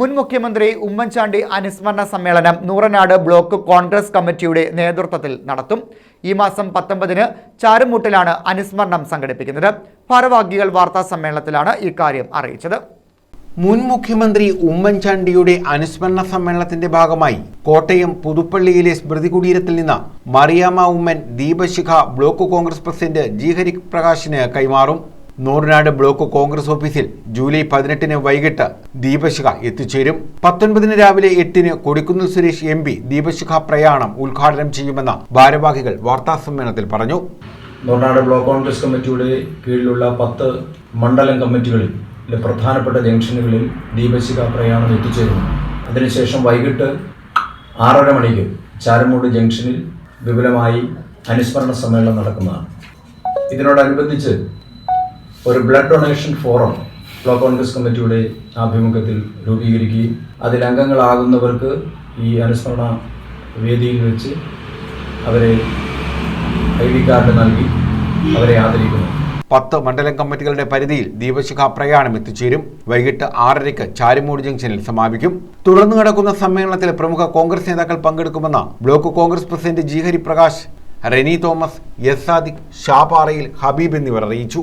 മുൻ മുഖ്യമന്ത്രി ഉമ്മൻചാണ്ടി അനുസ്മരണ സമ്മേളനം നൂറനാട് ബ്ലോക്ക് കോൺഗ്രസ് കമ്മിറ്റിയുടെ നേതൃത്വത്തിൽ നടത്തും. ഈ മാസം പത്തൊമ്പതിന് ചാരുമൂട്ടിലാണ് അനുസ്മരണം സംഘടിപ്പിക്കുന്നത്. ഭാരവാഹികൾ വാർത്താ സമ്മേളനത്തിലാണ് ഇക്കാര്യം അറിയിച്ചത്. മുൻ മുഖ്യമന്ത്രി ഉമ്മൻചാണ്ടിയുടെ അനുസ്മരണ സമ്മേളനത്തിന്റെ ഭാഗമായി കോട്ടയം പുതുപ്പള്ളിയിലെ സ്മൃതി കുടീരത്തിൽ നിന്ന് മറിയാമ്മ ഉമ്മൻ ദീപശിഖ ബ്ലോക്ക് കോൺഗ്രസ് പ്രസിഡന്റ് ജി ഹരിപ്രകാശിന് കൈമാറും. നൂറിനാട് ബ്ലോക്ക് കോൺഗ്രസ് ഓഫീസിൽ ജൂലൈ പതിനെട്ടിന് വൈകിട്ട് ദീപശിഖ എത്തിച്ചേരും. പത്തൊൻപതിന് രാവിലെ എട്ടിന് കൊടിക്കുന്നിൽ സുരേഷ് എം പി ദീപശിഖ പ്രയാണം ഉദ്ഘാടനം ചെയ്യുമെന്ന് ഭാരവാഹികൾ വാർത്താസമ്മേളനത്തിൽ പറഞ്ഞു. നൂറിനാട് ബ്ലോക്ക് കോൺഗ്രസ് കമ്മിറ്റിയുടെ കീഴിലുള്ള പത്ത് മണ്ഡലം കമ്മിറ്റികളിൽ പ്രധാനപ്പെട്ട ജംഗ്ഷനുകളിൽ ദീപശിഖ പ്രയാണം എത്തിച്ചേരുന്നു. അതിനുശേഷം വൈകിട്ട് ആറര മണിക്ക് ചാരമൂട് ജംഗ്ഷനിൽ വിപുലമായി അനുസ്മരണ സമ്മേളനം നടക്കുന്നതാണ്. ഇതിനോടനുബന്ധിച്ച് ഒരു blood donation forum block Congress കമ്മിറ്റിയുടെ ആഭിമുഖ്യത്തിൽ രൂപീകരിക്കുകയും അതിൽ അംഗങ്ങളാകുന്നവർക്ക് ഈ അനുസ്മരണ വേദിയിൽ വെച്ച് അവരെ ഐ ഡി കാർഡ് നൽകി അവരെ ആദരിക്കുന്നു. പത്ത് മണ്ഡലം കമ്മിറ്റികളുടെ പരിധിയിൽ ദീപശിഖ പ്രയാണം എത്തിച്ചേരും. വൈകിട്ട് ആറരയ്ക്ക് ചാരിമൂട് ജംഗ്ഷനിൽ സമാപിക്കും. തുടർന്ന് നടക്കുന്ന സമ്മേളനത്തിൽ പ്രമുഖ കോൺഗ്രസ് നേതാക്കൾ പങ്കെടുക്കുമെന്ന block Congress president G Hariprakash Reni Thomas S Sadiq ഷാപാറയിൽ Habeeb എന്നിവർ അറിയിച്ചു.